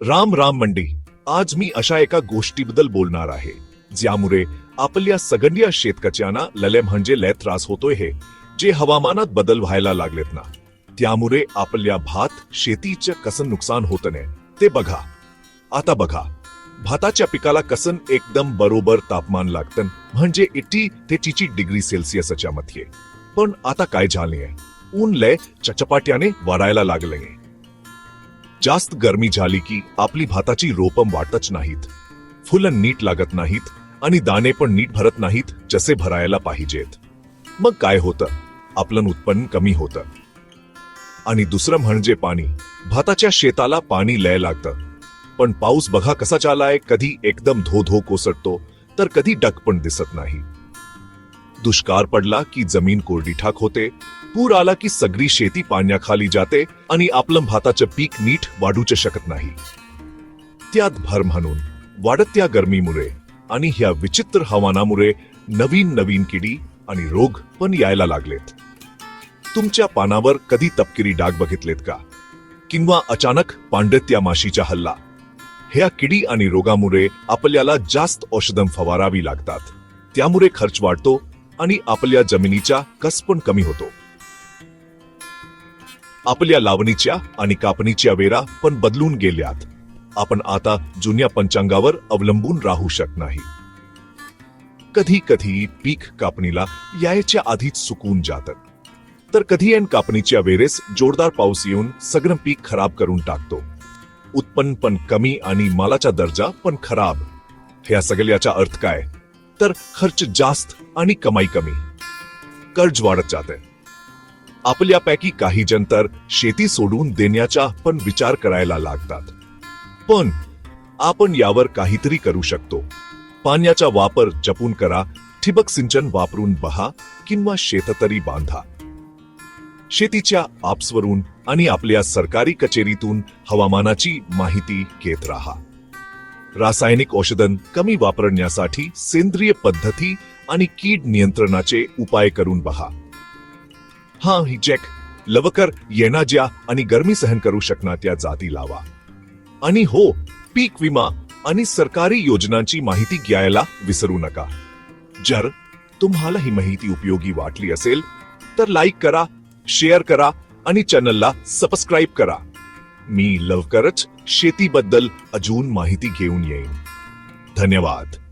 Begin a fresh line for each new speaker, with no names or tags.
राम राम मंडी आज मी अशा एका गोष्टीबद्दल बोलणार आहे ज्यामुळे आपल्या सगळ्या शेतकऱ्यांना लले म्हणजे लय त्रास होतोय हे जे हवामानात बदल व्हायला लागलेत ना. त्यामुळे आपल्या भात शेतीचं कसं नुकसान होत नाही ते बघा. आता बघा भाताच्या पिकाला कसन एकदम बरोबर तापमान लागतं म्हणजे इटी ते चिची डिग्री सेल्सिअसच्या मध्ये पण आता काय झाले ऊन लय चचपाट्याने वाढायला लागले जास्त गरमी झाली की आपली भाताची रोपं वाटच नाहीत. फुलं नीट लागत नाहीत आणि दाणे पण नीट भरत नाहीत जसे भरायला पाहिजेत. मग काय होतं? आपलं उत्पन्न कमी होतं. आणि दुसरं म्हणजे पाणी. भाताच्या शेताला पाणी लय लागतं. पण पाऊस बघा कसा चालाय कधी एकदम धो धो कोसळतो तर कधी डक पण दिसत नाही. दुष्काळ पडला की जमीन कोरडी ठाक होते पूर आला की सगळी शेती पाण्याखाली जाते आणि आपलं भाताचं पीक नीट वाढूच शकत नाही. त्यात भर म्हणून वाढत्या गरमीमुळे आणि ह्या विचित्र हवामानामुळे नवीन नवीन किडी आणि रोग पण यायला लागलेत. तुमच्या पानावर कधी तपकिरी डाग बघितलेत का? किंवा अचानक पांडत्या माशीचा हल्ला? ह्या किडी आणि रोगामुळे आपल्याला जास्त औषधं फवारावी लागतात. त्यामुळे खर्च वाढतो आणि आपल्या जमिनीचा कस पण कमी होतो. आपल्या लावणीच्या आणि कापणीच्या वेळा पण बदलून गेल्यात. आपण आता जुन्या पंचांगावर अवलंबून राहू शकत नाही कधी कधी पीक कापणीला यायच्या आधीच सुकून जातं. तर कधी एन कापणीच्या वेळेस जोरदार पाऊस येऊन सगळं पीक खराब करून टाकतो. उत्पन्न पण कमी आणि मालाचा दर्जा पण खराब. ह्या सगळ्याचा अर्थ काय? तर खर्च जास्त आणि कमाई कमी. कर्ज वाढत जाते. आपल्यापैकी काही जण तर शेती सोडून देण्याचा पण विचार करायला लागतात. पण आपण यावर काहीतरी करू शकतो. पाण्याचा वापर जपून करा ठिबक सिंचन वापरून बहा किंवा शेततरी बांधा. शेतीच्या आप्सवरून आणि आपल्या सरकारी कचेरीतून हवामानाची माहिती घेत राहा. रासायनिक औषधन कमी वापरण्यासाठी सेंद्रिय पद्धती आणि कीड नियंत्रणाचे उपाय करून पहा हा ही चेक लवकर येणाज्या आणि गर्मी सहन करू शकणार त्या जाती लावा. आणि हो पीक विमा आणि सरकारी योजनांची माहिती घ्यायला विसरू नका. जर तुम्हाला ही माहिती उपयोगी वाटली असेल तर लाईक करा शेअर करा आणि चॅनलला सबस्क्राईब करा. मी लवकरच शेतीबद्दल अजून माहिती घेऊन येईन. धन्यवाद.